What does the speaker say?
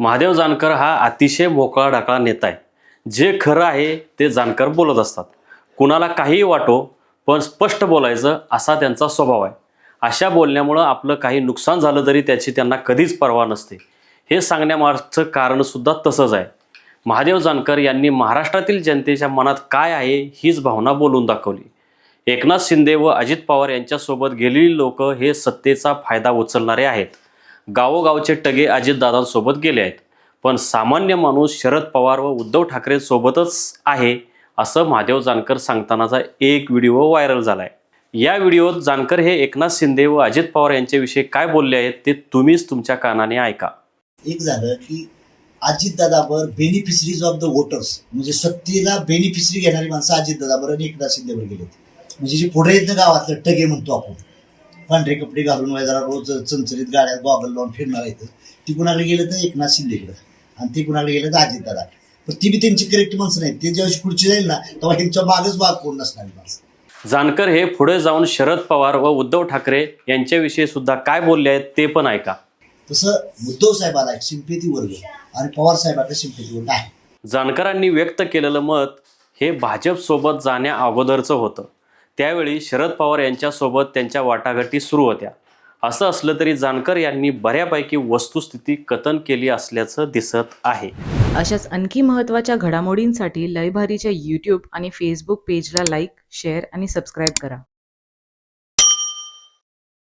महादेव जानकर हा अतिशय मोकळा ढाकळा नेता आहे. जे खरं आहे ते जानकर बोलत असतात. कुणाला काहीही वाटो पण स्पष्ट बोलायचं असा त्यांचा स्वभाव आहे. अशा बोलण्यामुळं आपलं काही नुकसान झालं तरी त्याची त्यांना कधीच पर्वा नसते. हे सांगण्यामागचं कारणसुद्धा तसंच आहे. महादेव जानकर यांनी महाराष्ट्रातील जनतेच्या मनात काय आहे हीच भावना बोलून दाखवली. एकनाथ शिंदे व अजित पवार यांच्यासोबत गेलेली लोक हे सत्तेचा फायदा उचलणारे आहेत. गावोगावचे टगे अजितदादांसोबत गेले आहेत. पण सामान्य माणूस शरद पवार व उद्धव ठाकरे सोबतच आहे असं महादेव जानकर सांगतानाचा एक व्हिडिओ व्हायरल झाला आहे या व्हिडिओत जानकर हे एकनाथ शिंदे व अजित पवार यांच्याविषयी काय बोलले आहेत ते तुम्हीच तुमच्या कानाने ऐका. एक झालं की अजितदादावर बेनिफिशरीज ऑफ द वोटर्स म्हणजे सत्तेला बेनिफिशरी घेणारी माणसं अजितदादावर आणि एकनाथ शिंदेवर गेले होते. म्हणजे जे पुढे येतं गावातलं टगे म्हणतो आपण. पांढरे कपडे घालून वगैरे जरा रोज चमचलीत गाड्या गॉगल लावून फिरणार आहेत. ती कुणाला गेलं तर एकनाथ शिंदेकडे आणि ते कुणाला गेलं तर अजितदादा पण ती बी त्यांची करेक्ट माणसं नाहीत. ते ज्यावेळेस खुर्ची जाईल ना तेव्हा त्यांच्या मागच भाग कोण नसणारी माणसं. जानकर हे पुढे जाऊन शरद पवार व उद्धव ठाकरे यांच्याविषयी सुद्धा काय बोलले आहेत ते पण ऐका. तसं उद्धव साहेबाला एक सिंपेती वर्ग आणि पवार साहेबाचा सिंपेती वर्ग आहे. जानकरांनी व्यक्त केलेलं मत हे भाजपसोबत जाण्या अगोदरचं होतं. त्यावेळी शरद पवार यांच्यासोबत त्यांच्या वाटाघाटी सुरू होत्या. असं असलं तरी जानकर यांनी बऱ्यापैकी वस्तुस्थिती कथन केली असल्याचं दिसत आहे. अशाच आणखी महत्त्वाच्या घडामोडींसाठी लयभारीच्या यूट्यूब आणि फेसबुक पेजला लाईक शेअर आणि सबस्क्राईब करा.